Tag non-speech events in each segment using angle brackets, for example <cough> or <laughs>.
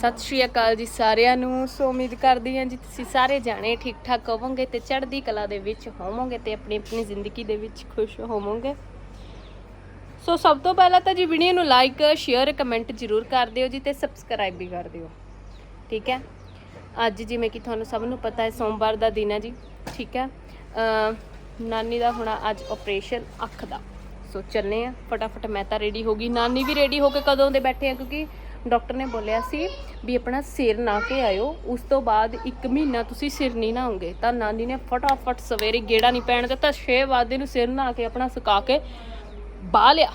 ਸਤਿ ਸ਼੍ਰੀ ਅਕਾਲ ਜੀ ਸਾਰਿਆਂ ਨੂੰ। ਸੋ ਉਮੀਦ ਕਰਦੀ ਹਾਂ ਜੀ ਤੁਸੀਂ ਸਾਰੇ ਜਾਣੇ ਠੀਕ ਠਾਕ ਹੋਵੋਗੇ ਤੇ ਚੜ੍ਹਦੀ ਕਲਾ ਦੇ ਵਿੱਚ ਹੋਵੋਗੇ ਤੇ ਆਪਣੀ ਆਪਣੀ ਜ਼ਿੰਦਗੀ ਦੇ ਵਿੱਚ ਖੁਸ਼ ਹੋਵੋਗੇ। ਸੋ ਸਭ ਤੋਂ ਪਹਿਲਾਂ ਤਾਂ ਜੀ ਵੀਡੀਓ ਨੂੰ ਲਾਈਕ ਸ਼ੇਅਰ ਕਮੈਂਟ ਜ਼ਰੂਰ ਕਰ ਦਿਓ ਜੀ ਤੇ ਸਬਸਕ੍ਰਾਈਬ ਵੀ ਕਰ ਦਿਓ। ਠੀਕ ਹੈ? ਅੱਜ ਜਿਵੇਂ ਕਿ ਤੁਹਾਨੂੰ ਸਭ ਨੂੰ ਪਤਾ ਹੈ ਸੋਮਵਾਰ ਦਾ ਦਿਨ ਹੈ ਜੀ। ਠੀਕ ਹੈ? ਨਾਨੀ ਦਾ ਹੋਣਾ ਅੱਜ ਆਪਰੇਸ਼ਨ ਅੱਖ ਦਾ। ਸੋ ਚੱਲੇ ਆ ਫਟਾਫਟ ਮੈਂ ਤਾਂ ਰੈਡੀ ਹੋ ਗਈ। ਨਾਨੀ ਵੀ ਰੈਡੀ ਹੋ ਕੇ ਕਦੋਂ ਦੇ ਬੈਠੇ ਆ ਕਿਉਂਕਿ ਡਾਕਟਰ ਨੇ ਬੋਲਿਆ ਸੀ ਵੀ ਆਪਣਾ ਸਿਰ ਨਾ ਕੇ ਆਇਓ, ਉਸ ਤੋਂ ਬਾਅਦ 1 ਮਹੀਨਾ ਤੁਸੀਂ ਸਿਰ ਨਹੀਂ ਨਹਾਉਂਗੇ। ਤਾਂ ਨਾਨੀ ਨੇ ਫਟਾਫਟ ਸਵੇਰੇ ਗੇੜਾ ਨਹੀਂ ਪੈਣ ਦਿੱਤਾ 6 ਵਜੇ ਨੂੰ ਸਿਰ ਨਹਾ ਕੇ ਆਪਣਾ ਸੁਕਾ ਕੇ ਬਾਹ ਲਿਆ।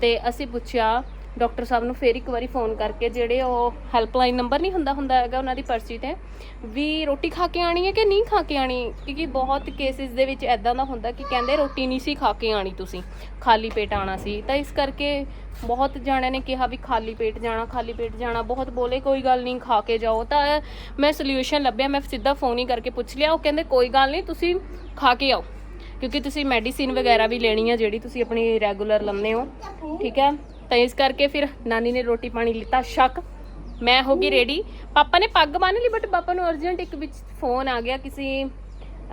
ਤੇ ਅਸੀਂ ਪੁੱਛਿਆ ਡਾਕਟਰ ਸਾਹਿਬ ਨੂੰ ਫੇਰ ਇੱਕ ਵਾਰੀ ਫੋਨ ਕਰਕੇ ਜਿਹੜੇ ਉਹ ਹੈਲਪਲਾਈਨ ਨੰਬਰ ਨਹੀਂ ਹੁੰਦਾ ਹੁੰਦਾ ਹੈਗਾ ਉਹਨਾਂ ਦੀ ਪਰਚੀ ਤੇ, ਵੀ ਰੋਟੀ ਖਾ ਕੇ ਆਣੀ ਹੈ ਕਿ ਨਹੀਂ ਖਾ ਕੇ ਆਣੀ ਕਿਉਂਕਿ ਬਹੁਤ ਕੇਸਿਸ ਦੇ ਵਿੱਚ ਐਦਾਂ ਦਾ ਹੁੰਦਾ ਕਿ ਕਹਿੰਦੇ ਰੋਟੀ ਨਹੀਂ ਸੀ ਖਾ ਕੇ ਆਣੀ ਤੁਸੀਂ, ਖਾਲੀ ਪੇਟ ਆਣਾ ਸੀ। ਤਾਂ ਇਸ ਕਰਕੇ ਬਹੁਤ ਜਾਣਿਆਂ ਨੇ ਕਿਹਾ ਵੀ ਖਾਲੀ ਪੇਟ ਜਾਣਾ, ਖਾਲੀ ਪੇਟ ਜਾਣਾ, ਬਹੁਤ ਬੋਲੇ, ਕੋਈ ਗੱਲ ਨਹੀਂ, ਖਾ ਕੇ ਜਾਓ। ਤਾਂ ਮੈਂ ਸੋਲੂਸ਼ਨ ਲੱਭਿਆ, ਮੈਂ ਸਿੱਧਾ ਫੋਨ ਹੀ ਕਰਕੇ ਪੁੱਛ ਲਿਆ, ਉਹ ਕਹਿੰਦੇ ਕੋਈ ਗੱਲ ਨਹੀਂ, ਤੁਸੀਂ ਖਾ ਕੇ ਆਓ। ਕਿਉਂਕਿ ਤੁਸੀਂ ਮੈਡੀਸਿਨ ਵਗੈਰਾ ਵੀ ਲੈਣੀ ਆ ਜਿਹੜੀ ਤੁਸੀਂ ਆਪਣੀ ਰੈਗੂਲਰ ਲੰਨੇ ਹੋ, ਠੀਕ ਹੈ? ਤਾਂ ਇਸ ਕਰਕੇ ਫਿਰ ਨਾਨੀ ਨੇ ਰੋਟੀ ਪਾਣੀ ਲਿੱਤਾ, ਸ਼ੱਕ। ਮੈਂ ਹੋ ਗਈ ਰੈਡੀ ਪਾਪਾ ਨੇ ਪੱਗ ਬੰਨ ਲਈ ਬਟ ਪਾਪਾ ਨੂੰ ਅਰਜੈਂਟ ਇੱਕ ਵਿੱਚ ਫੋਨ ਆ ਗਿਆ ਕਿਸੇ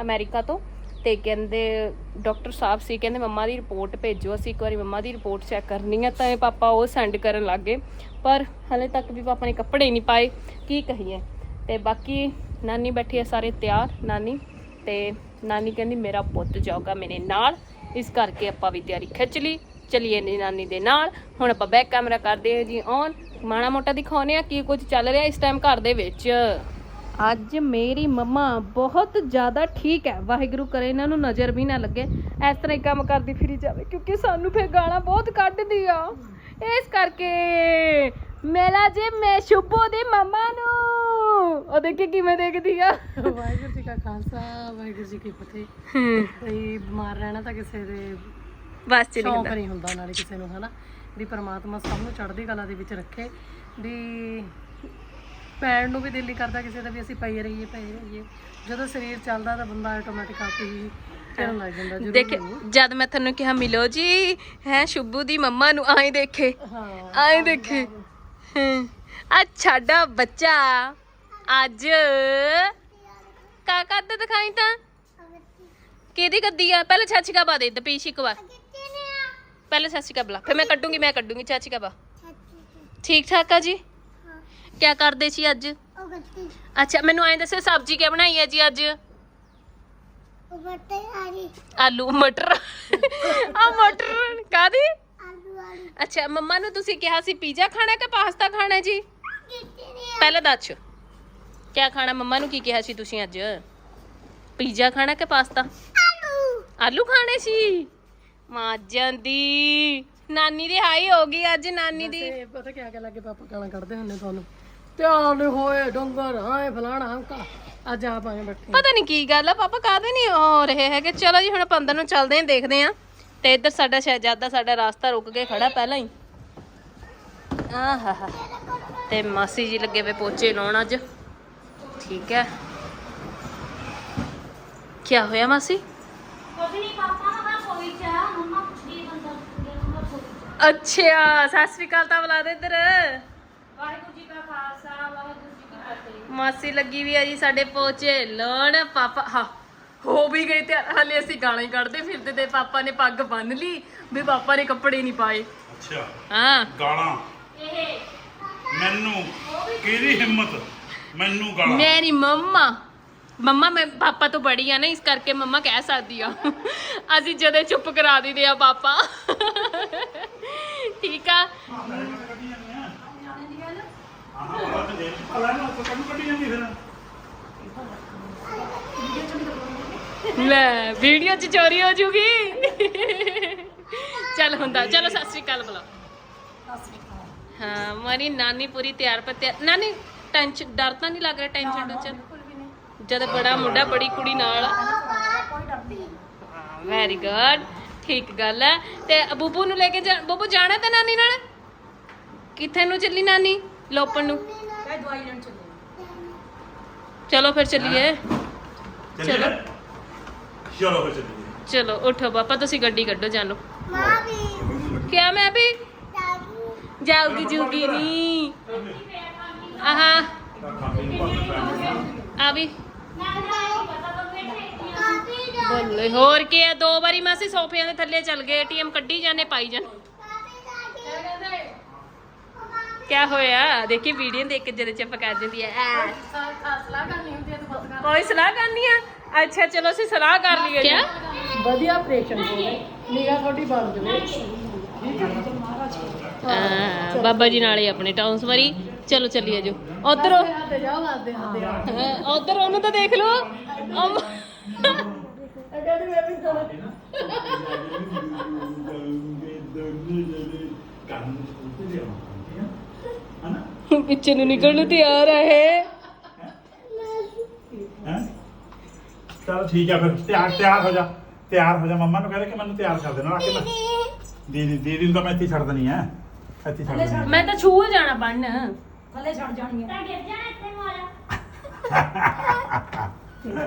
ਅਮਰੀਕਾ ਤੋਂ ਤੇ ਕਹਿੰਦੇ ਡਾਕਟਰ ਸਾਹਿਬ ਸੀ, ਕਹਿੰਦੇ ਮੰਮਾ ਦੀ ਰਿਪੋਰਟ ਭੇਜੋ, ਅਸੀਂ ਇੱਕ ਵਾਰੀ ਮੰਮਾ ਦੀ ਰਿਪੋਰਟ ਚੈੱਕ ਕਰਨੀ ਹੈ ਤਾਂ ਇਹ ਪਾਪਾ ਉਹ ਸੈਂਡ ਕਰਨ ਲੱਗੇ ਪਰ ਹਲੇ ਤੱਕ ਵੀ ਪਾਪਾ ਨੇ ਕੱਪੜੇ ਨਹੀਂ ਪਾਏ, ਕੀ ਕਹੀਏ। ਤੇ ਬਾਕੀ ਨਾਨੀ ਬੈਠੀ ਹੈ ਸਾਰੇ ਤਿਆਰ, ਨਾਨੀ। ਤੇ ਨਾਨੀ ਕਹਿੰਦੀ, ਮੇਰਾ ਪੁੱਤ ਜਾਊਗਾ ਮੇਰੇ ਨਾਲ। ਇਸ ਕਰਕੇ ਆਪਾਂ ਵੀ ਤਿਆਰੀ ਖਿੱਚ ਲਈ। ਚਲਿਏ ਨੀ ਨਾਨੀ ਦੇ ਨਾਲ। ਹੁਣ ਆਪਾਂ ਬੈਕ ਕੈਮਰਾ ਕਰਦੇ ਹਾਂ ਜੀ ਔਨ ਮਾੜਾ ਮੋਟਾ ਦਿਖਾਉਨੇ ਆ ਕੀ ਕੁਝ ਚੱਲ ਰਿਹਾ ਇਸ ਟਾਈਮ ਘਰ ਦੇ ਵਿੱਚ। ਅੱਜ ਮੇਰੀ ਮੰਮਾ ਬਹੁਤ ਜ਼ਿਆਦਾ ਠੀਕ ਹੈ। ਵਾਹਿਗੁਰੂ ਕਰੇ ਇਹਨਾਂ ਨੂੰ ਨਜ਼ਰ ਵੀ ਨਾ ਲੱਗੇ। ਇਸ ਤਰ੍ਹਾਂ ਹੀ ਕੰਮ ਕਰਦੀ ਫਿਰੀ ਜਾਵੇ ਕਿਉਂਕਿ ਸਾਨੂੰ ਫੇਰ ਗਾਲਾਂ ਬਹੁਤ ਕੱਢਦੀ ਆ। ਇਸ ਕਰਕੇ ਮੇਲਾ ਜੇ ਮੈਂ ਸ਼ੁਭੋ ਦੇ ਮੰਮਾ ਨੂੰ। ਉਹ ਦੇਖੀ ਕਿਵੇਂ ਦੇਖਦੀ ਆ। ਵਾਹਿਗੁਰੂ ਜੀ ਕਾ ਖਾਲਸਾ ਵਾਹਿਗੁਰੂ ਜੀ ਕੀ ਫਤਿਹ। ਹੂੰ। ਕੋਈ ਬਿਮਾਰ ਰਹਿਣਾ ਤਾਂ ਕਿਸੇ ਦੇ ਬਸ ਚਲੀ ਸ਼ੌਂਕ ਨਹੀਂ ਹੁੰਦਾ ਨਾਲੇ ਕਿਸੇ ਨੂੰ ਹਨਾ? ਵੀ ਪਰਮਾਤਮਾ ਸਭ ਨੂੰ ਚੜ੍ਹਦੀ ਕਲਾ ਦੇ ਵਿੱਚ ਰੱਖੇ। ਵੀ ਪੈਣ ਨੂੰ ਵੀ ਦਿਲ ਨਹੀਂ ਕਰਦਾ ਕਿਸੇ ਦਾ ਵੀ ਅਸੀਂ ਪਈ ਰਹੀਏ ਪਈ ਰਹੀਏ। ਜਦੋਂ ਸਰੀਰ ਚੱਲਦਾ ਤਾਂ ਬੰਦਾ ਆਟੋਮੈਟਿਕ ਆਪ ਹੀ ਚੱਲਣ ਲੱਗ ਜਾਂਦਾ ਜ਼ਰੂਰ ਦੇਖ ਜਦ ਮੈਂ ਤੁਹਾਨੂੰ ਕਿਹਾ ਮਿਲੋ ਜੀ ਹੈ ਸ਼ੁਭੂ ਦੀ ਮੰਮਾ ਨੂੰ ਆਏ ਦੇਖੇ ਹਾਂ ਆਏ ਦੇਖੇ। ਹੂੰ ਆ ਸਾਡਾ ਬੱਚਾ ਅੱਜ। ਕਾ ਕਰਦਾ ਦਿਖਾਈ ਤਾਂ? ਕਿਹਦੀ ਗੱਦੀ ਆ? ਪਹਿਲੇ ਚਾਚੀ ਕਾ ਬਾ ਦੇ ਦੇ ਪੀਛੇ ਇੱਕ ਵਾਰ। ਪਹਿਲੇ ਚਾਚੀ ਕਾ ਬੁਲਾ। ਫਿਰ ਮੈਂ ਕੱਢੂੰਗੀ ਮੈਂ ਕੱਢੂੰਗੀ। ਚਾਚੀ ਕਾ ਬਾ ਠੀਕ ਠਾਕ ਆ ਜੀ? ਕੀ ਕਰਦੇ ਸੀ ਅੱਜ? ਅੱਛਾ ਮੈਨੂੰ ਐਂ ਦੱਸੋ ਸਬਜ਼ੀ ਕੀ ਬਣਾਈ ਹੈ ਜੀ ਅੱਜ? ਆਲੂ ਮਟਰ। ਆ ਮਟਰ ਕਾਦੀ ਅੱਛਾ ਮੰਮਾ ਨੂੰ ਤੁਸੀਂ ਕਿਹਾ ਸੀ ਪੀਜ਼ਾ ਖਾਣਾ ਕਿ ਪਾਸਤਾ ਖਾਣਾ ਜੀ? ਪਹਿਲਾਂ ਦੱਸ ਕੀ ਖਾਣਾ? ਮੰਮਾ ਨੂੰ ਕੀ ਕਿਹਾ ਸੀ ਤੁਸੀਂ ਅੱਜ? ਪੀਜ਼ਾ ਖਾਣਾ ਕਿ ਪਾਸਤਾ? ਆਲੂ ਖਾਣੇ ਸੀ? ਮਾਂ ਜਾਂਦੀ ਨਾਨੀ ਦੀ ਹਾਈ ਹੋ ਗਈ ਅੱਜ ਨਾਨੀ ਦੀ। ਤੇ ਪਤਾ ਕਿਆ ਕਹਿ ਲੱਗੇ ਪਾਪਾ ਗਾਲਾਂ ਕੱਢਦੇ ਹੁੰਦੇ ਤੁਹਾਨੂੰ। ਧਿਆਨ ਹੋਏ ਡੰਗਰ ਹਾਂ ਫਲਾਣਾ ਹੰਕਾ। ਅੱਜ ਆਪ ਆਏ ਬੈਠੇ। ਪਤਾ ਨਹੀਂ ਕੀ ਗੱਲ ਆ ਪਾਪਾ ਕਾਹਦੇ ਨਹੀਂ ਹੋ ਰਹੇ ਹੈਗੇ? ਚਲੋ ਜੀ ਹੁਣ ਆਪਾਂ ਅੰਦਰ ਨੂੰ ਚੱਲਦੇ ਆਂ ਦੇਖਦੇ ਆਂ ਤੇ ਇੱਧਰ ਸਾਡਾ ਸ਼ਹਿਜ਼ਾਦਾ ਸਾਡਾ ਰਾਸਤਾ ਰੁਕ ਕੇ ਖੜਾ ਪਹਿਲਾਂ ਹੀ। ਆਹਾਹਾ। ਤੇ ਮਾਸੀ ਜੀ ਲੱਗੇ ਵੇ ਪੋਚੇ ਲਾਉਣ ਅੱਜ। ਠੀਕ ਹੈ। ਕੀ ਹੋਇਆ ਮਾਸੀ? ਅੱਛਾ ਸਤਿ ਸ੍ਰੀ ਅਕਾਲ ਤਾਂ ਬੁਲਾ ਦੇ ਇੱਧਰ। ਮਾਸੀ ਲੱਗੀ ਵੀ ਆ ਜੀ ਸਾਡੇ ਪੋਚੇ ਲਾਉਣ ਪਾਪਾ ਹਾਂ ਹੋ ਵੀ ਗਏ ਤੇ ਹਲੇ ਅਸੀਂ ਗਾਲਾਂ ਹੀ ਕੱਢਦੇ ਫਿਰਦੇ ਤੇ ਪਾਪਾ ਨੇ ਪੱਗ ਬੰਨ ਲਈ ਵੀ ਪਾਪਾ ਨੇ ਕੱਪੜੇ ਨਹੀਂ ਪਾਏ। ਅੱਛਾ ਹਾਂ। ਗਾਲਾਂ? ਮੈਨੂੰ ਕਿਹਦੀ ਹਿੰਮਤ? ਮੈਨੂੰ ਗਾਲਾਂ। ਮੇਰੀ ਮੰਮਾ। ਮੰਮਾ, ਮੈਂ ਪਾਪਾ ਤੋਂ ਬੜੀ ਆ ਨਾ, ਇਸ ਕਰਕੇ ਮੰਮਾ ਕਹਿ ਸਕਦੀ ਆ। ਅਸੀਂ ਜਦੇ ਚੁੱਪ ਕਰਾ ਦਿੰਦੇ ਆ ਪਾਪਾ। ਠੀਕ ਆ? ਲੈ, ਵੀਡੀਓ ਚ ਚੋਰੀ ਹੋ ਜੂਗੀ। ਚੱਲ ਹੁੰਦਾ, ਚਲੋ, ਸਤਿ ਸ੍ਰੀ ਅਕਾਲ ਬੁਲਾ ਹਾਂ, ਮਾਰੀ ਨਾਨੀ ਪੂਰੀ ਤਿਆਰ ਪਰ ਤਿਆਰ ਨਾਨੀ ਟੈਨਸ਼ਨ ਡਰ ਤਾਂ ਨਹੀਂ ਲੱਗ ਰਿਹਾ ਟੈਨਸ਼ਨ ਟੈਨਸ਼ਨ ਜਦ ਬੜਾ ਮੁੰਡਾ ਬੜੀ ਕੁੜੀ ਨਾਲ। ਵੈਰੀ ਗੁੱਡ ਠੀਕ ਗੱਲ ਹੈ। ਤੇ ਬੂਬੂ ਨੂੰ ਲੈ ਕੇ ਜਾ ਬੂਬੂ ਜਾਣਾ ਤੇ ਨਾਨੀ ਨਾਲ? ਕਿੱਥੇ ਨੂੰ ਚੱਲੀ ਨਾਨੀ? ਲੋਪਣ ਨੂੰ? ਚਲੋ ਫਿਰ ਚੱਲੀਏ। ਚਲੋ ਚਲੋ ਫਿਰ ਚੱਲੀਏ। ਚਲੋ ਉਠੋ ਪਾਪਾ ਤੁਸੀਂ ਗੱਡੀ ਕੱਢੋ ਜਾਨੋ ਕਿਆ ਮੈਂ ਵੀ? ਜਾਊਗੀ। ਜੂਗੀ ਨਹੀਂ ਆ ਵੀ। ਬੱਲੇ ਹੋਰ ਕੀ ਹੈ ਦੋ ਵਾਰੀ ਮਾਸੀ ਸੋਫਿਆਂ ਦੇ ਥੱਲੇ ਚੱਲ ਗਏ ਏਟੀਐਮ ਕੱਢੀ ਜਾਂਦੇ ਪਾਈ ਜਾਂਦੇ ਕਿਆ ਹੋਇਆ? ਦੇਖੀ ਵੀਡੀਓ ਦੇਖ ਕੇ ਜਦੇ ਚੁੱਪ ਕਰ ਜਾਂਦੀ ਹੈ ਐ। ਸਲਾਹ ਕਰਨੀ ਹੁੰਦੀ ਹੈ ਤਾਂ ਬਸ ਕਰ ਕੋਈ ਸਲਾਹ ਕਰਨੀ ਆ? ਅੱਛਾ ਚਲੋ ਅਸੀਂ ਸਲਾਹ ਕਰ ਲਈਏ ਕਿਆ? ਵਧੀਆ ਆਪਰੇਸ਼ਨ ਹੋਵੇ ਨਿਗਾ ਤੁਹਾਡੀ ਬਣ ਜਵੇ। ਆ, ਬਾਬਾ ਜੀ ਨਾਲੇ ਆਪਣੇ ਟਾਊਨਸ ਵਾਰੀ। ਚਲੋ ਚੱਲੀਏ ਜੋ। ਉਧਰ ਹੱਥ ਜਾਓ ਹੱਥ ਹੱਥ ਉਧਰ ਉਹਨੂੰ ਤਾਂ ਦੇਖ ਲਓ। ਅਮ- ਅਗਰ ਮੈਂ ਵੀ ਕਰਾਂ ਪਿੱਛੇ ਨੂੰ ਨਿਕਲਣ ਨੂੰ ਤਿਆਰ ਆ ਇਹ ਚਲ ਠੀਕ ਆ ਫਿਰ ਤਿਆਰ ਤਿਆਰ ਹੋ ਜਾ ਤਿਆਰ ਹੋ ਜਾ ਮੰਮਾ ਨੂੰ ਕਹਿੰਦੇ ਕਿ ਮੈਨੂੰ ਤਿਆਰ ਕਰ ਦੇਣਾ ਕਿ ਮੈਂ ਦੀਦੀ ਦੀਦੀ ਨੂੰ ਤਾਂ ਮੈਂ ਇੱਥੇ ਹੀ ਛੱਡ ਦੇਣੀ ਹੈ ਇੱਥੇ ਹੀ ਛੱਡ ਦੇਣੀ ਹੈ ਮੈਂ ਤਾਂ ਛੂਹ ਜਾਣਾ ਪੜਨ ਥੱਲੇ ਛੱਡ ਜਾਣੀ ਹੈ ਚਿੰਤਾ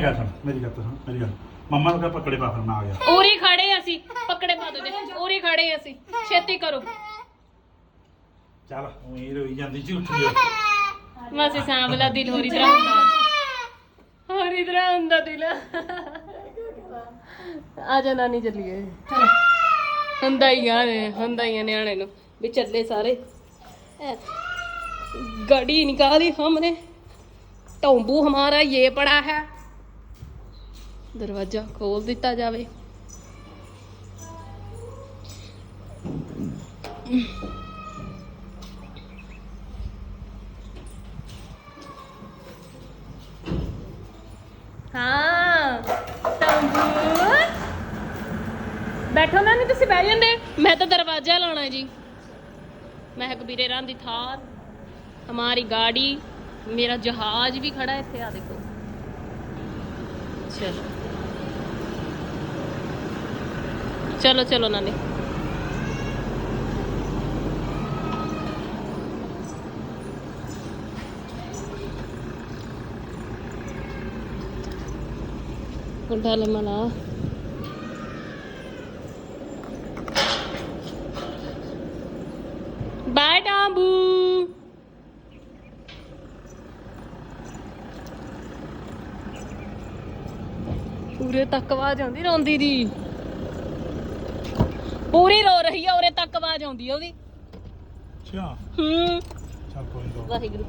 ਕਰ ਸੁਣ ਮੇਰੀ ਗੱਲ ਸੁਣ ਮੇਰੀ ਗੱਲ। ਮੰਮਾ ਨੂੰ ਕਹ ਪਕੜੇ ਪਾ ਫਿਰ ਆ ਗਿਆ। ਉਰੀ ਖੜੇ ਅਸੀਂ ਪਕੜੇ ਪਾ ਦੋ ਉਰੀ ਖੜੇ ਅਸੀਂ ਛੇਤੀ ਕਰੋ। ਚੱਲ ਉਹ ਰੋਈ ਜਾਂਦੀ ਝੂਠੀ ਹੋ ਬਸ ਇਹ ਦਿਲ ਹੋਰੀ ਤਰ੍ਹਾਂ ਹੁੰਦਾ। ਹੋਰੀ ਤਰ੍ਹਾਂ ਹੁੰਦਾ ਦਿਲ। ਆ ਜਾ ਨਾਨੀ ਚੱਲੀਏ। ਹੁੰਦਾ ਹੀ ਆ ਨੇ ਹੁੰਦਾ ਹੀ ਆ ਨਿਆਣੇ ਨੂੰ। ਵੀ ਚੱਲੇ ਸਾਰੇ। ਐ ਗਾੜੀ ਨਿਕਾਲੀ ਹਮਨੇ ਟੋਂਬੂ ਹਮਾਰਾ ਇਹ ਪੜਾ ਹੈ। ਦਰਵਾਜ਼ਾ ਖੋਲ ਦਿੱਤਾ ਜਾਵੇ। ਹਾਂ ਬੈਠੋ ਮੈਂ ਨਹੀਂ ਤੁਸੀਂ ਬਹਿ ਜਾਂਦੇ। ਮੈਂ ਤਾਂ ਦਰਵਾਜ਼ਾ ਲਾਉਣਾ ਜੀ। ਮੈਂ ਕਬੀਰੇ ਰਾਂ ਦੀ ਥਾਰ ਹਮਾਰੀ ਗਾੜੀ। ਮੇਰਾ ਜਹਾਜ਼ ਵੀ ਖੜਾ ਇੱਥੇ ਆ ਦੇਖੋ। ਚਲੋ ਚਲੋ ਚਲੋ ਨਾਨੀ। கொண்டாலமலா ਪੂਰੇ ਤੱਕ ਆਵਾਜ਼ ਆਉਂਦੀ ਰੋਂਦੀ ਦੀ। ਪੂਰੀ ਰੋ ਰਹੀ ਆ ਉਰੇ ਤੱਕ ਆਵਾਜ਼ ਆਉਂਦੀ ਆ ਉਹਦੀ। ਅੱਛਾ। ਹੂੰ। ਚੱਲ ਕੋਈ ਨਹੀਂ ਵਾਹਿਗੁਰੂ।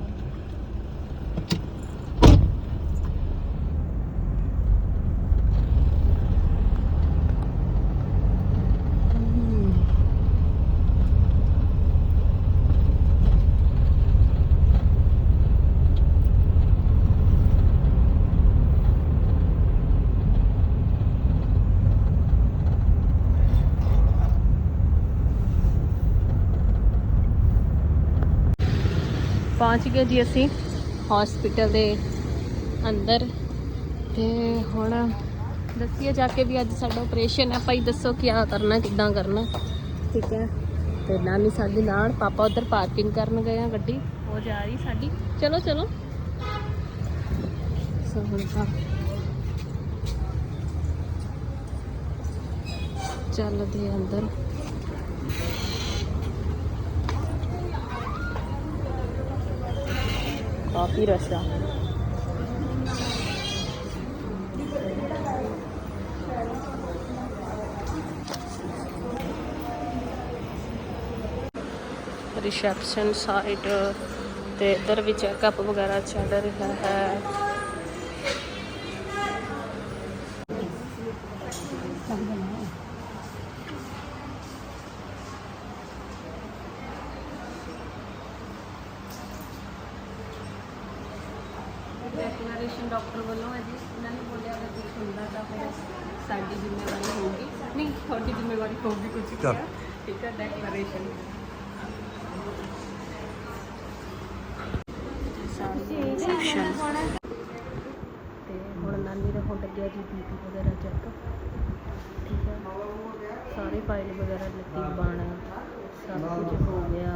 ਪਹੁੰਚ ਗਏ ਜੀ ਅਸੀਂ ਹਸਪੀਟਲ ਦੇ ਅੰਦਰ। ਤੇ ਹੁਣ ਦੱਸੀਏ ਜਾ ਕੇ ਵੀ ਅੱਜ ਸਾਡਾ ਆਪਰੇਸ਼ਨ ਹੈ ਭਾਈ ਦੱਸੋ ਕੀ ਕਰਨਾ, ਕਿੱਦਾਂ ਕਰਨਾ? ਠੀਕ ਹੈ। ਤੇ ਨਾਨੀ ਸਾਡੇ ਨਾਲ, ਪਾਪਾ ਉਧਰ ਪਾਰਕਿੰਗ ਕਰਨ ਗਏ ਆ ਗੱਡੀ। ਉਹ ਜਾ ਰਹੀ ਸਾਡੀ। ਚਲੋ ਚਲੋ। ਸੋ ਹੁਣ ਤਾਂ ਚੱਲਦੇ ਅੰਦਰ। ਕਾਫੀ ਰਸ਼ ਆ। ਰਿਸੈਪਸ਼ਨ ਸਾਈਡ ਤੇ ਇੱਧਰ ਵੀ ਚੈੱਕਅਪ ਵਗੈਰਾ ਚੱਲ ਰਿਹਾ ਹੈ ਡੈਕਲੇਰੇਸ਼ਨ ਡਾਕਟਰ ਵੱਲੋਂ ਹੈ ਜੀ ਇਹਨਾਂ ਨੇ ਬੋਲਿਆ ਅਗਰ ਕੁਝ ਹੁੰਦਾ ਤਾਂ ਫਿਰ ਸਾਡੀ ਜ਼ਿੰਮੇਵਾਰੀ ਹੋਊਗੀ ਨਹੀਂ ਤੁਹਾਡੀ ਜ਼ਿੰਮੇਵਾਰੀ ਹੋਊਗੀ ਕੁਝ ਚੱਲ। ਕਿਹਾ ਠੀਕ ਹੈ ਡੈਕਲੇਰੇਸ਼ਨ ਤੇ ਹੁਣ ਨਾਨੀ ਦਾ ਹੁਣ ਲੱਗਿਆ ਜੀ ਬੀਪੀ ਵਗੈਰਾ ਚੈੱਕ ਠੀਕ ਹੈ ਸਾਰੇ ਫਾਈਲ ਵਗੈਰਾ ਲੱਤੀ ਬਣ, ਸਭ ਕੁਝ ਹੋ ਗਿਆ।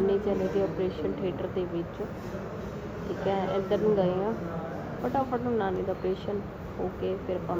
ਨਾਨੀ ਚਲੇ ਗਏ ਆਪਰੇਸ਼ਨ ਥੀਏਟਰ ਦੇ ਵਿੱਚ। ਠੀਕ ਹੈ, ਇੱਧਰ ਨੂੰ ਗਏ ਆ ਫਟਾਫਟ ਨਾਨੀ ਦਾ ਆਪਰੇਸ਼ਨ ਹੋ ਕੇ ਫਿਰ ਆਪਾਂ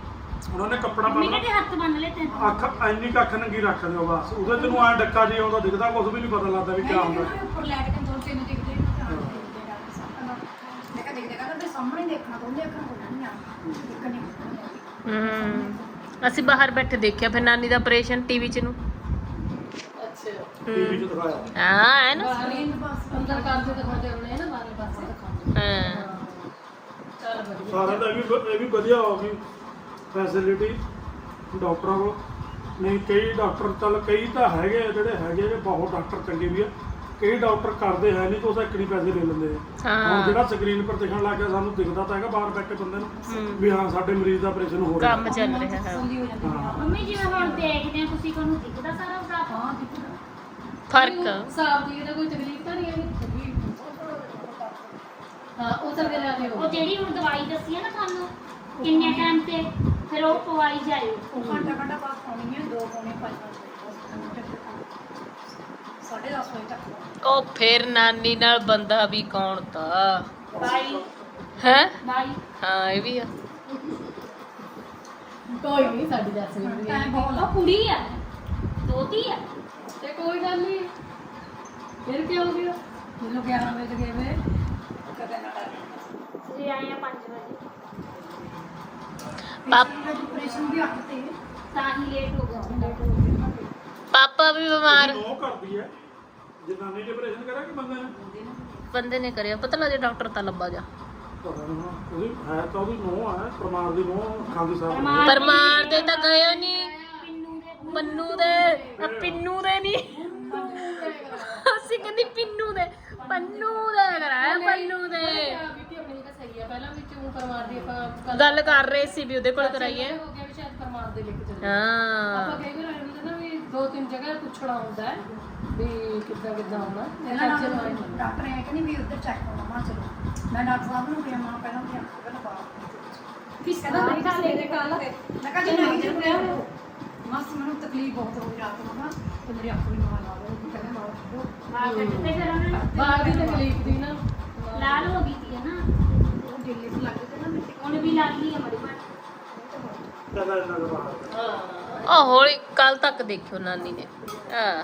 ਹੁਣ ਉਹਨੇ ਕੱਪੜਾ ਬੰਨ੍ਹਣਾ ਮੇਰੇ ਹੱਥ ਬੰਨ ਲਏ ਤੇ ਅੱਖ ਐਨੀ ਕੱਖ ਨੰਗੀ ਰੱਖ ਦਿਓ ਬਸ। ਉਹਦੇ ਚ ਨੂੰ ਐ ਡੱਕਾ ਜੇ ਆਉਂਦਾ ਦਿਖਦਾ ਕੁਝ ਵੀ ਨਹੀਂ ਪਤਾ ਲੱਗਦਾ ਵੀ ਕੀ ਹੁੰਦਾ। ਅਸੀਂ ਬਾਹਰ ਬੈਠੇ ਦੇਖਿਆ ਫਿਰ ਨਾਨੀ ਦਾ ਆਪਰੇਸ਼ਨ ਟੀਵੀ 'ਚ ਨੂੰ। ਅੱਛਾ। ਟੀਵੀ 'ਚ ਦਿਖਾਇਆ। ਹਾਂ ਹੈ ਨਾ। ਅੰਦਰ ਕਰਦੇ ਦਿਖਾਉਂਦੇ ਹੁੰਦੇ ਨਾ ਬਾਹਰ ਪਾਸੇ ਦਿਖਾਉਂਦੇ ਹਾਂ। ਚਲ ਵਧੀਆ। ਸਾਰਾ ਦਾ ਇਹ ਵੀ ਵਧੀਆ ਹੋ ਗਈ। ਫੈਸਿਲਿਟੀ ਡਾਕਟਰਾਂ ਕੋਲ। ਨਹੀਂ ਕਈ ਡਾਕਟਰ ਚੱਲ ਕਈ ਤਾਂ ਹੈਗੇ ਆ ਜਿਹੜੇ ਹੈਗੇ ਜੇ ਬਹੁਤ ਡਾਕਟਰ ਚੰਗੇ ਵੀ ਆ। ਕਈ ਡਾਕਟਰ ਕਰਦੇ ਹੈ ਨਹੀਂ ਤੋਂ ਉਹਦਾ ਇੱਕੜੀ ਪੈਸੇ ਲੈ ਲੈਂਦੇ ਆ। ਹੁਣ ਜਿਹੜਾ ਸਕਰੀਨ ਪਰ ਦਿਖਣ ਲੱਗ ਗਿਆ ਸਾਨੂੰ ਦਿਖਦਾ ਤਾਂ ਹੈਗਾ ਬਾਹਰ ਬੈਠੇ ਬੰਦੇ ਨੂੰ ਵੀ ਹਾਂ ਸਾਡੇ ਮਰੀਜ਼ ਦਾ ਆਪਰੇਸ਼ਨ ਹੋ ਰਿਹਾ। ਕੰਮ ਚੱਲ ਰਿਹਾ ਹੈ। ਮੰਮੀ ਜਿਵੇਂ ਹੁਣ ਦੇਖਦੇ ਆ ਤੁਸੀਂ ਕੋਨੂੰ ਦਿਖਦਾ ਸਾਰਾ ਉਹਦਾ? ਹਾਂ ਦਿਖਦਾ। ਫ਼ਰਕ। ਸਾਫ਼ ਦਿਖਦਾ ਕੋਈ ਤਕਲੀਫ ਤਾਂ ਨਹੀਂ ਹੈ ਹਾਂ ਉਹ ਤਾਂ ਮੇਰਾ ਉਹ ਜਿਹੜੀ ਹੁਣ ਦਵਾਈ ਦੱਸੀ ਹੈ ਨਾ ਤੁਹਾਨੂੰ ਕਿੰਨੇ ਟਾਈਮ ਤੇ ਫਿਰ ਉਹ ਪਵਾਈ ਜਾਇਓ ਘੰਟਾ ਘੰਟਾ ਬਾਅਦ ਪਾਉਣੀ ਹੈ ਦੋ ਪੌਣੇ ਪੰਜ ਵਜੇ ਸਾਢੇ 10 ਵਜੇ ਤੱਕ ਉਹ ਫੇਰ ਨਾਨੀ ਨਾਲ ਬੰਦਾ ਵੀ ਕੌਣ ਤਾ? ਬਾਈ। ਹੈ? ਬਾਈ। ਹਾਂ ਇਹ ਵੀ ਆ। ਕੋਈ ਨਹੀਂ ਸਾਡੀ ਦੱਸ ਰਹੀ ਹੈ ਉਹ ਕੁੜੀ ਆ ਦੋਤੀ ਆ। ਤੇ ਕੋਈ ਗੱਲ ਨਹੀਂ। ਫਿਰ ਕੀ ਹੋ ਗਿਆ? ਮੈਨੂੰ 11 ਵਜੇ ਗਏ ਵੇ। ਕਦੇ ਨਾ ਜੇ ਆਏ 5 ਵਜੇ। ਪਾਪ- ਆਪਰੇਸ਼ਨ ਵੀ ਅੱਠ ਤੇ ਤਾਂ ਹੀ ਲੇਟ ਹੋ ਗਿਆ ਲੇਟ ਹੋ ਗਿਆ ਪਾਪਾ ਵੀ ਬਿਮਾਰ ਨੋ ਕਰਦੀ ਹੈ ਜਨਾਨੀ ਨੇ ਆਪਰੇਸ਼ਨ ਕਰਿਆ ਕਿ ਬੰਦੇ ਨੇ ਬੰਦੇ ਨੇ ਕਰਿਆ ਪਤਾ ਲੱਗੇ ਡਾਕਟਰ ਤਾਂ ਲੱਭਾ ਜਾ ਪਤਾ ਨੀ ਹੁਣ। ਉਹਦੀ ਹੈ ਤਾਂ ਉਹਦੀ ਨੋ ਹੈ ਪਰਮਾਰ ਦੀ ਨੋ ਅੱਖਾਂ ਦੀ ਸਾਹ ਪਰਮਾਰ- ਪਰ ਮਾਰਦੇ ਤਾਂ ਗਏ ਨਹੀਂ ਪਿੰਨੂ ਦੇ ਪੰਨੂ ਦੇ ਆ ਪਿੰਨੂ ਦੇ ਨਹੀਂ ਅਸੀਂ ਕਹਿੰਦੀ ਪਿੰਨੂ ਦੇ ਪੰਨੂ ਦੇ ਕਰਾਇਆ ਪੰਨੂ ਦੇ बीती अपनी जगह सही है पहला ਤੂੰ ਪਰਿਵਾਰ ਦੀ ਆਪਾਂ ਕੱਲ੍ਹ- ਗੱਲ ਕਰ ਰਹੇ ਸੀ ਵੀ ਉਹਦੇ ਕੋਲ ਚਾਚਾ ਜੀ ਕਰਾਈਏ। ਹੋ ਗਿਆ ਵੀ ਸ਼ਾਇਦ ਪਰਿਵਾਰ ਦੇ ਲੈ ਕੇ ਚੱਲੇ ਹਾਂ। ਆਪਾਂ ਕਈ ਵਾਰ ਐਵੇਂ ਹੁੰਦਾ ਨਾ ਵੀ ਦੋ ਤਿੰਨ ਜਗ੍ਹਾ ਪੁੱਛਣਾ ਹੁੰਦਾ ਹੈ ਵੀ ਕਿੱਦਾਂ ਕਿੱਦਾਂ ਆਉਣਾ। ਇਹਨਾਂ ਚਾਚੇ ਨੂੰ ਆਏ ਨੂੰ। ਡਾਕਟਰ ਨੇ ਕਹਿੰਦੀ ਵੀ ਉੱਧਰ ਚੈੱਕ ਕਰਵਾ ਮਾਂ ਚਲੋ। ਮੈਂ ਡਾਕਟਰ ਸਾਹਿਬ ਨੂੰ ਕਿਹਾ ਮਾਂ ਪਹਿਲਾਂ ਵੀ ਅੱਖ ਪਹਿਲਾਂ ਬਾਹਰ ਕਿਸ ਕਹਿੰਦਾ ਨਹੀਂ ਤਾਂ ਲੈ ਕਾਲ ਮੈਂ ਕਿਹਾ ਜੀ ਨਹੀਂ ਜੀ ਮੈਂ ਮਾਸ ਮੈਨੂੰ ਤਕਲੀਫ ਬਹੁਤ ਹੋ ਰਹੀ ਰਾਤ ਨੂੰ ਨਾ। ਤੇ ਮੇਰੀ ਅੱਖ ਵੀ ਨਾ ਲਾ ਲਓ ਕਹਿੰਦਾ ਮਾਂ ਛੱਡੋ ਮਾਂ ਕੱਟਦੇ ਫਿਰ ਉਹਨੇ ਬਾਹਰ ਦੀ ਤਕਲੀਫ ਦੀ ਨਾ। ਲਾਲ ਹੋ ਗਈ ਸੀ ਨਾ। ਲੱਗ ਨਾ ਹੁਣ ਵੀ ਹੈ ਮੜੀ ਆ ਹੌਲੀ ਕੱਲ ਤੱਕ ਦੇਖਿਓ ਨਾਨੀ ਨੇ। ਹਾਂ।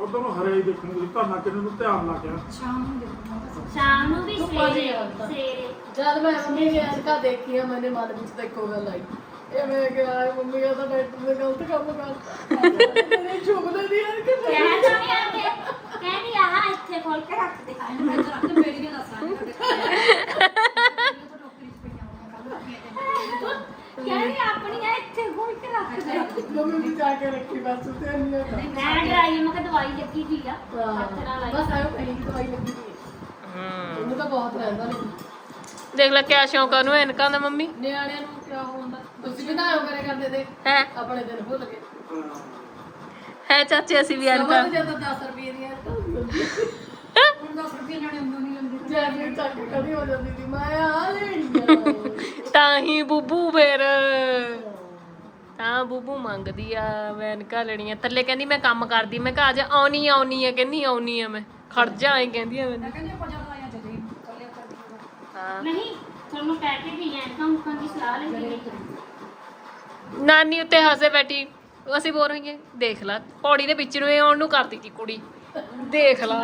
ਉਦੋਂ ਨੂੰ ਹਰੇ ਹੀ ਦੇਖੂਗੀ ਧਰਨਾ ਕਿੰਨੇ ਨੂੰ ਧਿਆਨ ਲੱਗ ਗਿਆ ਸ਼ਾਮ ਨੂੰ ਦੇਖਣਾ। ਸ਼ਾਮ ਨੂੰ ਵੀ ਸਵੇਰੇ ਜਦ ਮੈਂ ਮੰਮੀ ਦੀ ਐਨਕਾਂ ਦੇਖੀਆਂ ਮੈਨੇ ਮਨ ਵਿੱਚ ਤਾਂ ਇੱਕੋ ਗੱਲ ਆਈ। ਇਹ ਮੈਂ ਕਿਹਾ ਆਏ ਮੰਮੀ ਦਾ ਤਾਂ ਡਾਕਟਰ ਨੇ ਗਲਤ ਕੰਮ ਕਰਤਾ। ਮੇਰੇ ਚੁਗਲੇ ਦੀ ਐਨਕ ਕਹਿ ਤਾਂ ਨਹੀਂ ਆਂਦੇ ਕਹਿੰਦੀ ਆਹ ਇੱਥੇ ਖੋਲ ਕੇ ਰੱਖ ਦੇ। ਇਹਨੂੰ ਮੈਂ ਰੱਖ ਤੇ ਮੇਰੀ ਵੀ ਦੱਸਾਂ ਤੁਹਾਡੇ ਕੋਲ। ਤਾਂ ਡਾਕਟਰੀ ਚ ਪਈਆਂ ਹੋਈਆਂ ਕੱਲ ਰੱਖੀਆਂ ਤੇ ਕਹਿੰਦੀ ਆਪਣੀਆਂ ਇੱਥੇ ਖੋਲ ਕੇ ਰੱਖ ਦੇ? ਮੰਮੀ ਵੀ ਜਾ ਕੇ ਰੱਖੀ ਬਸ ਤੇ ਨਹੀਂ ਮੈਂ ਡਰਾਈ ਮੈਂ ਕਿਹਾ ਦਵਾਈ ਲੱਗੀ ਹੋਈ ਆ। ਹੱਥ ਨਾਲ ਲਾਈ ਬਸ ਆਇਓ ਕਹੀਂ ਦਵਾਈ ਲੱਗੀ ਹੋਈ ਹੈ ਹੂੰ। ਉਹਨੂੰ ਤਾਂ ਬਹੁਤ ਰਹਿੰਦਾ ਨੇ। ਦੇਖ ਲੈ ਕਿਆ ਸ਼ੌਂਕ ਆ ਉਹਨੂੰ ਐਨਕਾਂ ਦਾ ਮੰਮੀ? ਨਿਆਣਿਆਂ ਨੂੰ ਕਿਆ ਹੁੰਦਾ? ਤੁਸੀਂ ਵੀ ਨਾ ਆਇਓ ਕਰੇ ਕਰਦੇ ਤੇ। ਹੈ? ਆਪਣੇ ਦਿਨ ਭੁੱਲ ਗਏ। ਹੈ ਚਾਚੇ ਅਸੀਂ ਵੀ ਐਨਕਾਂ ਤਾਂ ਜਦੋਂ 10 ਰੁਪਏ ਦੀਆਂ ਐਨਕਾਂ। ਹੁੰਦੀਆਂ ਹੁਣ 10 ਰੁਪਏ ਨਾਲੇ ਅੰਦਰ ਨਹੀਂ ਲੰਦੇ ਜੈ ਵੀ ਚੱਕ ਕੇ ਕਦੀ ਹੋ ਜਾਂਦੀ ਸੀ। ਮੈਂ ਆ ਲੈਣੀ ਤਾਂ ਹੀ ਬੂਬੂ ਫੇਰ। ਤਾਂ ਬੂਬੂ ਮੰਗਦੀ ਆ ਮੈਂ ਐਨਕਾਂ ਲੈਣੀਆਂ ਥੱਲੇ ਕਹਿੰਦੀ ਮੈਂ ਕੰਮ ਕਰਦੀ ਮੈਂ ਕਿਹਾ ਅੱਜ ਆਉਣੀ ਆਉਣੀ ਆ। ਕਹਿੰਦੀ ਆਉਣੀ ਆ ਮੈਂ। ਖੜ ਜਾ ਐ ਕਹਿੰਦੀ ਆ ਮੈਨੂੰ। ਮੈਂ ਕਹਿੰਦੀ ਆਪਾਂ ਜਦੋਂ। ਆਇਆ ਜਦੋਂ ਹੀ ਕੱਲੇ ਕਰਦੀ ਹਾਂ। ਨਹੀਂ ਤੁਹਾਨੂੰ ਕਹਿ ਕੇ ਗਈ ਐਨਕਾਂ ਮੁੱਕਾਂ ਦੀ ਸਲਾਹ ਲੈਂਦੀ ਗਈ ਨਾਨੀ ਉੱਤੇ ਹੱਸੇ ਬੈਠੀ। ਅਸੀਂ ਬੋਲ ਰਹੀ ਹਾਂ ਦੇਖ ਲੈ ਪੌੜੀ ਦੇ ਵਿੱਚ ਨੂੰ ਇਹ ਆਉਣ ਨੂੰ ਕਰਦੀ ਸੀ ਕੁੜੀ। ਦੇਖ ਲਾ।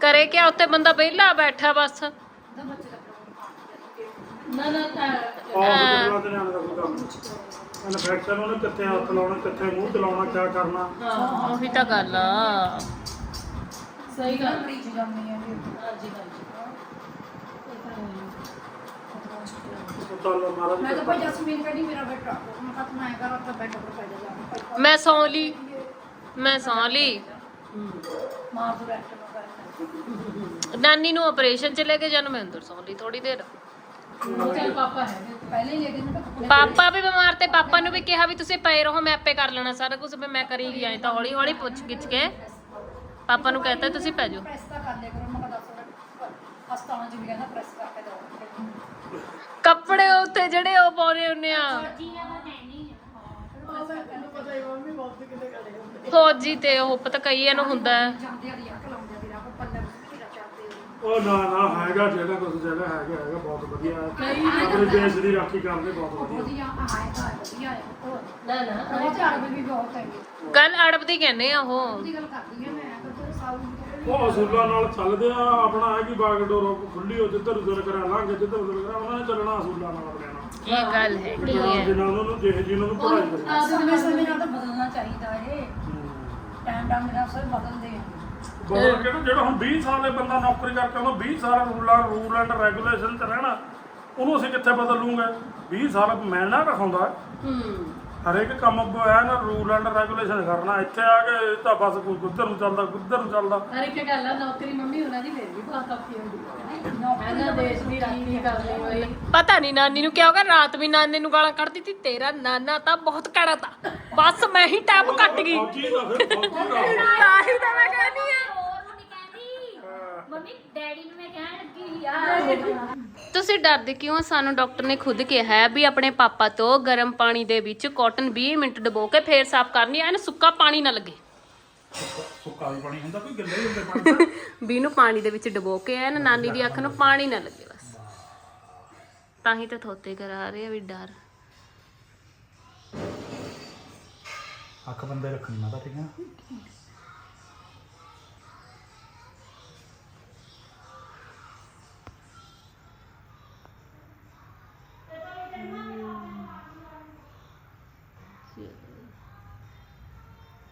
ਕਰੇ ਕਿ ਉੱਤੇ ਬੰਦਾ ਵਿਹਲਾ ਬੈਠਾ ਬਸ। ਤਾਂ ਬੱਚੇ ਦਾ ਪ੍ਰੋਬਲਮ ਨਾ ਨਾ ਤਾਂ ਹਸਪੀਟਲਾਂ ਤੇ ਨਿਆਣੇ ਦਾ ਕੋਈ ਕੰਮ ਇਨਫੈਕਸ਼ਨ ਉਹਨੇ ਕਿੱਥੇ ਹੱਥ ਲਾਉਣਾ ਕਿੱਥੇ ਮੂੰਹ ਚਲਾਉਣਾ ਕਿਆ ਕਰਨਾ। ਹਾਂ ਉਹੀ ਤਾਂ ਗੱਲ ਆ। ਸਹੀ ਗੱਲ। ਜਾਂਦੇ ਹਾਂਜੀ ਹਾਂਜੀ। ਮੈਂ ਤਾਂ ਭਾਈ ਜਸਮੀਨ ਕਹਿੰਦੀ ਮੇਰਾ ਬੇਟਾ ਮੈਂ ਕਿਹਾ ਤੂੰ ਐਂ ਕਰ ਉੱਥੇ ਬੈਠ ਕੇ ਪੈ ਜਾ ਮੈਂ ਸੌਂ ਲਈ। ਮੈਂ ਸੌਂ ਲਈ। ਮਾਰ ਦੋ ਰੈਸਟ ਨੂੰ ਨਾਨੀ ਨੂੰ ਆਪਰੇਸ਼ਨ ਚ ਲੈ ਕੇ ਜਾਣ ਮੈਂ ਅੰਦਰ ਸੌਂ ਲਈ ਥੋੜੀ ਦੇਰ। ਚੱਲ ਪਾਪਾ ਹੈ ਪਹਿਲੇ ਹੀ ਲੈ ਗਏ ਨਾ ਤਾਂ ਪਾਪਾ ਵੀ ਬਿਮਾਰ ਤੇ ਪਾਪਾ ਨੂੰ ਵੀ ਕਿਹਾ ਵੀ ਤੁਸੀਂ ਪਏ ਰਹੋ ਮੈਂ ਆਪੇ ਕਰ ਲੈਣਾ ਸਾਰਾ ਕੁਝ ਵੀ ਮੈਂ ਕਰੀ ਗਈ ਐ ਤਾਂ ਹੌਲੀ ਹੌਲੀ ਪੁੱਛ ਗਿੱਛ ਕੇ ਪਾਪਾ ਨੂੰ ਕਹਤਾ ਤੁਸੀਂ ਪੈ ਜਾਓ। ਪ੍ਰੈਸ ਤਾਂ ਕਰ ਲਿਆ ਕਰੋ ਮੈਂ ਕਿਹਾ ਦੱਸ ਹਸਤਾਂ ਚ ਵੀ ਕਹਿੰਦਾ ਪ੍ਰੈਸ ਕਰਕੇ ਦੋ ਕੱਪੜੇ ਉੱਤੇ ਜਿਹੜੇ ਉਹ ਪਾਉਣੇ ਹੁੰਨੇ ਆ। ਜੀਆਂ ਦਾ ਹੈ ਪਤਾ ਹੀ ਮੰਮੀ ਬਹੁਤ ਕਿਤੇ ਕਰੇ ਹੁੰਦੇ ਫੌਜੀ ਤੇ ਉਹ ਪਤਾ ਕਈਆਂ ਨੂੰ ਹੁੰਦਾ ਹੈ। ਦੀ ਦੀ ਉਹ ਨਾ ਨਾ ਹੈਗਾ ਜਿਹੜਾ ਕੁਝ ਜਿਹੜਾ ਹੈਗਾ ਹੈਗਾ ਬਹੁਤ ਵਧੀਆ ਆਪਣੇ ਦੇਸ਼ ਦੀ ਰਾਖੀ ਕਰਦੇ ਬਹੁਤ ਵਧੀਆ। ਵਧੀਆ ਆਏ ਤਾਂ ਵਧੀਆ ਹੈ। ਉਹ ਨਾ ਨਾ ਉਹ ਝਾੜ ਵੀ ਬਹੁਤ ਹੈਗੇ। ਗੱਲ ਅੜਬਦੀ ਕਹਿੰਦੇ ਆ ਉਹ। ਉਹਦੀ ਗੱਲ ਕਰਦੀ ਆ ਮੈਂ ਅਗਰ ਤੇਰੇ ਸਾਲ ਨੂੰ ਉਹ ਅਸੂਲਾਂ ਨਾਲ ਚੱਲਦੇ ਆ ਆਪਣਾ ਹੈ ਕਿ ਬਾਗਡੋਰ ਖੁੱਲੀ ਹੋ ਜਿੱਧਰ ਉਧਰ ਕਰਾਂ ਲੰਘ ਜਿੱਧਰ ਉਧਰ ਕਰਾਂ ਉਹਨਾਂ ਨੇ ਚੱਲਣਾ ਅਸੂਲਾਂ ਨਾਲ ਆਪਣੇ ਇਹ ਗੱਲ ਹੈ ਜਿਨ੍ਹਾਂ ਨੂੰ ਜਿਹੇ ਜਿਹਨਾਂ ਨੂੰ ਪੜਾਈ ਕਰੀ ਦੇ ਸਮੇਂ ਨਾਲ ਤਾਂ ਬਦਲਣਾ ਚਾਹੀਦਾ ਏ। ਟਾਈਮ ਟਾਈਮ ਦੇ ਨਾਲ ਸਭ ਬਦਲਦੇ ਆ। ਬਦਲ ਕਿਹੜਾ ਜਿਹੜਾ ਹੁਣ 20 ਸਾਲ ਦੇ ਬੰਦਾ ਨੌਕਰੀ ਕਰਕੇ ਆਉਂਦਾ 20 ਸਾਲ ਰੂਲਾਂ ਰੂਲ ਐਂਡ ਰੈਗੂਲੇਸ਼ਨ ਤੇ ਰਹਿਣਾ ਉਹਨੂੰ ਅਸੀਂ ਕਿੱਥੇ ਬਦਲ ਲੂਗੇ 20 ਸਾਲ ਮਿਲਣਾ ਰਖਾਉਂਦਾ ਹੂੰ। ਹਰੇਕ ਕੰਮ ਹੈ ਨਾ ਰੂਲ ਐਂਡ ਰੈਗੂਲੇਸ਼ਨ ਕਰਨਾ ਇੱਥੇ ਆ ਕੇ ਇਹ ਤਾਂ ਬਸ ਕੋਈ ਉੱਧਰ ਨੂੰ ਚੱਲਦਾ ਉੱਧਰ ਨੂੰ ਚੱਲਦਾ। ਹਰ ਇੱਕ ਗੱਲ ਆ ਨੌਕਰੀ ਮੰਮੀ ਉਹਨਾਂ ਦੀ ਫਿਰ ਵੀ ਬਹੁਤ ਔਖੀ ਹੁੰਦੀ ਹੈ ਹੈਨਾ ਦੇਸ਼ ਦੀ ਰਾਖੀ ਕਰਨੀ ਹੋਈ। ਪਤਾ ਨਹੀਂ ਨਾਨੀ ਨੂੰ ਕਿਹਾ ਹੋਗਾ ਰਾਤ ਵੀ ਨਾਨੇ ਨੂੰ ਗਾਲਾਂ ਕੱਢਦੀ ਸੀ ਤੇਰਾ ਨਾਨਾ ਤਾਂ ਬਹੁਤ ਕੜਾ ਤਾ। ਬਸ ਮੈਂ ਹੀ ਟੈਪ ਕੱਟ ਗਈ। ਫੌਜੀ ਦਾ ਫਿਰ ਫੌਜੀ ਦਾ ਤਾਂ ਹੀ ਤਾਂ ਮੈਂ ਕਹਿੰਦੀ ਆ। ਹੋਰ ਨੂੰ ਨਹੀਂ ਕਹਿੰਦੀ ਮੰਮੀ ਡੈਡੀ ਨੂੰ ਮੈਂ ਕਹਿਣ ਲੱਗੀ ਯਾਰ ਤੁਸੀਂ ਡਰਦੇ ਕਿਉਂ ਸਾਨੂੰ ਡਾਕਟਰ ਨੇ ਖੁਦ ਕਿਹਾ ਹੈ ਵੀ ਆਪਣੇ ਪਾਪਾ ਤੋਂ ਗਰਮ ਪਾਣੀ ਦੇ ਵਿੱਚ ਕਾਟਨ 20 ਮਿੰਟ ਡਬੋ ਕੇ ਫੇਰ ਸਾਫ਼ ਕਰਨੀ ਐ ਸੁੱਕਾ ਪਾਣੀ ਨਾ ਲੱਗੇ। ਸੁੱਕਾ ਵੀ ਪਾਣੀ ਹੁੰਦਾ ਕੋਈ ਗੱਲੇ ਹੀ ਹੁੰਦੇ ਪਾਣੀ ਦਾ। <laughs> ਵੀ ਇਹਨੂੰ ਪਾਣੀ ਦੇ ਵਿੱਚ ਡਬੋ ਕੇ ਐਨ ਨਾਨੀ ਦੀ ਅੱਖ ਨੂੰ ਪਾਣੀ ਨਾ ਲੱਗੇ ਬਸ। ਤਾਂ ਹੀ ਤਾਂ ਥੋਤੇ ਕਰਾ ਰਹੇ ਆ ਵੀ ਡਰ। ਅੱਖ ਬੰਦੇ ਰੱਖਣੀ ਮਾਤਾ ਠੀਕ ਹੈ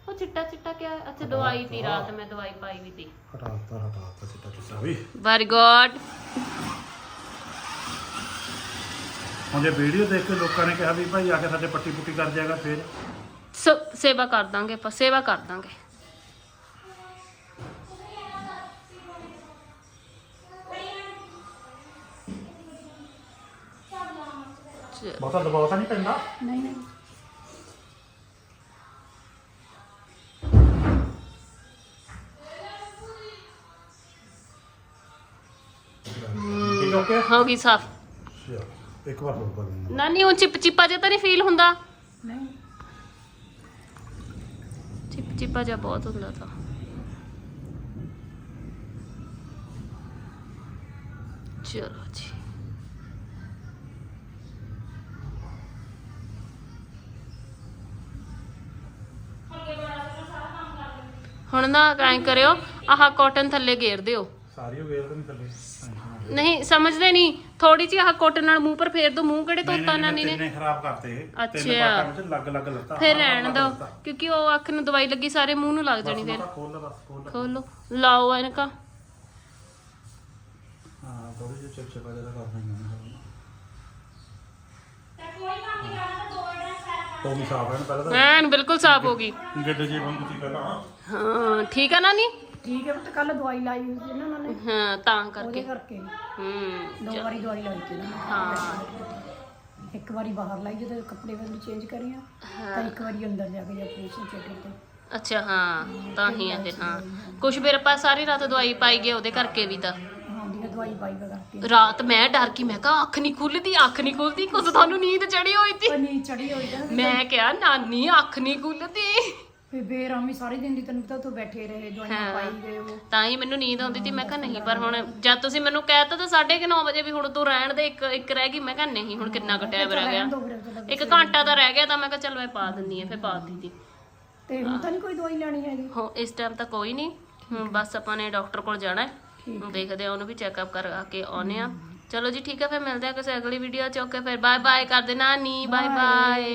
ਉਹ ਚਿੱਟਾ ਚਿੱਟਾ ਕਿਆ ਅੱਛਾ ਦਵਾਈ ਦੀ ਰਾਤ ਮੈਂ ਦਵਾਈ ਪਾਈ ਵੀ ਤੀ। ਹਟਾਤਾ ਹਟਾਤਾ ਚਿੱਟਾ ਚਿੱਟਾ ਵੀ। ਵੈਰੀ ਗੁੱਡ ਹੁਣ ਜੇ ਵੀਡੀਓ ਦੇਖ ਕੇ ਲੋਕਾਂ ਨੇ ਕਿਹਾ ਵੀ ਭਾਈ ਆ ਕੇ ਸਾਡੇ ਪੱਟੀ ਪੁੱਟੀ ਕਰ ਜਾਏਗਾ ਫਿਰ ਸੇਵਾ ਕਰ ਦਾਂਗੇ ਆਪਾਂ ਸੇਵਾ ਕਰ ਦਾਂਗੇ। ਬਹੁਤਾ ਦਬਾਅ ਤਾਂ ਨਹੀਂ ਪੈਂਦਾ? ਨਹੀਂ। ਨਹੀਂ ਠੀਕ ਓਕੇ ਹੋ ਗਈ ਸਾਫ਼। ਇੱਕ ਵਾਰ ਹੋਰ ਬਦਲਣਾ ਨਾਨੀ ਉਹ ਚਿਪ ਚਿਪਾ ਜਿਹਾ ਤਾਂ ਨਹੀਂ ਫੀਲ ਹੁੰਦਾ? ਨਹੀਂ। ਚਿਪਚਿਪਾ ਜਿਹਾ ਬਹੁਤ ਹੁੰਦਾ ਤਾਂ। ਚਲੋ ਜੀ। ਹੁਣ ਨਾ ਐਂ ਕਰਿਓ ਆਹ ਕਾਟਨ ਥੱਲੇ ਗੇਰ ਦਿਓ। ਸਾਰੀ ਉਹ ਵੇਲ ਤਾਂ ਨਹੀਂ ਥੱਲੇ। ਨਹੀਂ ਸਮਝਦੇ ਨਹੀਂ। ਥੋੜੀ ਜਿਹੀ ਆਹ ਕਾਟਨ ਨਾਲ ਮੂੰਹ ਪਰ ਫੇਰ ਦੋ ਮੂੰਹ ਕਿਹੜੇ ਧੋਤਾ ਨਾਨੀ ਨੇ? ਤਿੰਨੇ ਖਰਾਬ ਕਰਤੇ ਤਿੰਨ ਅੱਛਾ। ਪਾਟਾਂ ਵਿੱਚ ਲੱਗ ਲੱਗ ਲੱਤਾ ਫੇਰ ਰਹਿਣ ਦੋ ਕਿਉਂਕਿ ਉਹ ਅੱਖ ਨੂੰ ਦਵਾਈ ਲੱਗੀ ਸਾਰੇ ਮੂੰਹ ਨੂੰ ਲੱਗ ਜਾਣੀ ਫੇਰ। ਖੋਲ ਲਾ ਬਸ ਖੋਲ। ਲਾ ਖੋਲੋ। ਲਾਓ ਐਨਕਾ। ਹਾਂ ਥੋੜੀ ਜਿਹੀ ਚਿਪ ਚਿਪਾ ਜਿਹਾ ਕਰ ਦਿੰਦੇ ਤੋਂ ਵੀ ਸਾਫ਼ ਹੈ ਨਾ ਪਹਿਲਾਂ ਐਨ ਬਿਲਕੁਲ ਸਾਫ਼ ਹੋ ਗਈ। ਤਾਂ ਗੱਡੇ ਜੀ ਵਾਂਗੂ ਸੀ ਪਹਿਲਾਂ। ਹਾਂ ਠੀਕ ਆ ਨਾਨੀ? ਠੀਕ ਹੈ ਪੁੱਤ ਕੱਲ ਦਵਾਈ ਲਾਈ ਹੋਈ ਸੀ ਨਾ ਉਹਨਾਂ ਨੇ। ਹਾਂ ਤਾਂ ਉਹਦੇ ਕਰਕੇ। ਕਰਕੇ। ਹੂੰ ਦੋ ਵਾਰੀ ਦਵਾਈ ਲਾਈ ਸੀ ਨਾ ਹਾਂ। ਇੱਕ ਵਾਰੀ ਬਾਹਰ ਲਾਈ ਜਦੋਂ ਕੱਪੜੇ ਵਾਲੀ ਚੇਂਜ ਕਰੀਆਂ ਤਾਂ ਇੱਕ ਵਾਰੀ ਅੰਦਰ ਜਾ ਕੇ ਆਪਰੇਸ਼ਨ ਚੇਟਰ ਤੇ ਅੱਛਾ ਹਾਂ ਤਾਂ ਹੀ ਆ ਫਿਰ ਹਾਂ। ਕੁਛ ਮੇਰੇ ਪਾਸ ਸਾਰੀ ਰਾਤ ਦਵਾਈ ਪਾਈ ਗਏ ਉਹਦੇ ਕਰਕੇ ਵੀ ਤਾਂ। ਹਾਂ ਦੀ ਦਵਾਈ ਪਾਈ ਕਰਕੇ। ਰਾਤ ਮੈਂ ਡਰ ਗਈ ਮੈਂ ਕਿਹਾ ਅੱਖ ਨਹੀਂ ਖੁੱਲਦੀ ਅੱਖ ਨਹੀਂ ਖੁੱਲਦੀ ਕੁਝ ਤੁਹਾਨੂੰ ਨੀਂਦ ਚੜੀ ਹੋਈ ਸੀ ਪਨੀ ਚੜੀ ਹੋਈ ਤਾਂ। ਮੈਂ ਕਿਹਾ ਨਾਨੀ ਅੱਖ ਨਹੀਂ ਖੁੱਲਦੀ। ਫੇ ਬੇਰਾਮੀ ਸਾਰੇ ਦਿਨ ਦੀ ਤੈਨੂੰ ਪਤਾ ਉੱਥੇ ਬੈਠੇ ਰਹੇ ਦਵਾਈਆਂ। ਪਾਈ ਗਏ ਉਹ। ਤਾਂ ਹੀ ਮੈਨੂੰ ਨੀਂਦ ਆਉਂਦੀ ਸੀ ਮੈਂ ਕਿਹਾ ਨਹੀਂ ਪਰ ਹੁਣ ਜਦ ਤੁਸੀਂ ਮੈਨੂੰ ਕਹਿਤਾ ਤਾਂ 9:30 ਵਜੇ ਵੀ ਹੁਣ ਤੂੰ ਰਹਿਣ ਦੇ ਇੱਕ ਇੱਕ ਰਹਿ ਗਈ ਮੈਂ ਕਿਹਾ ਨਹੀਂ ਹੁਣ ਕਿੰਨਾ ਕੁ ਟਾਈਮ ਰਹਿ ਗਿਆ। ਇੱਕ ਘੰਟਾ ਤਾਂ ਰਹਿ ਗਿਆ ਤਾਂ ਮੈਂ ਕਿਹਾ ਚੱਲ ਮੈਂ ਪਾ ਦਿੰਦੀ ਆ ਫਿਰ ਪਾ ਦਿੱਤੀ ਤੇ ਹੁਣ ਤਾਂ ਨਹੀਂ ਕੋਈ ਦਵਾਈ ਲੈਣੀ ਹੈਗੀ? ਹੋ ਇਸ ਟਾਈਮ ਤਾਂ ਕੋਈ ਨਹੀਂ ਹੁਣ ਬਸ ਆਪਾਂ ਨੇ ਡਾਕਟਰ ਕੋਲ ਜਾਣਾ ਹੈ। ਦੇਖਦੇ ਆ ਉਹਨੂੰ ਵੀ ਚੈੱਕਅਪ ਕਰਾ ਕੇ ਆਉਨੇ ਆ ਚਲੋ ਜੀ ਠੀਕ ਹੈ ਫਿਰ ਮਿਲਦੇ ਆ ਕਿਸੇ ਅਗਲੀ ਵੀਡੀਓ ਚ ਓਕੇ ਫਿਰ ਬਾਏ ਬਾਏ ਕਰ ਦੇਣਾ ਨੀ ਬਾਏ ਬਾਏ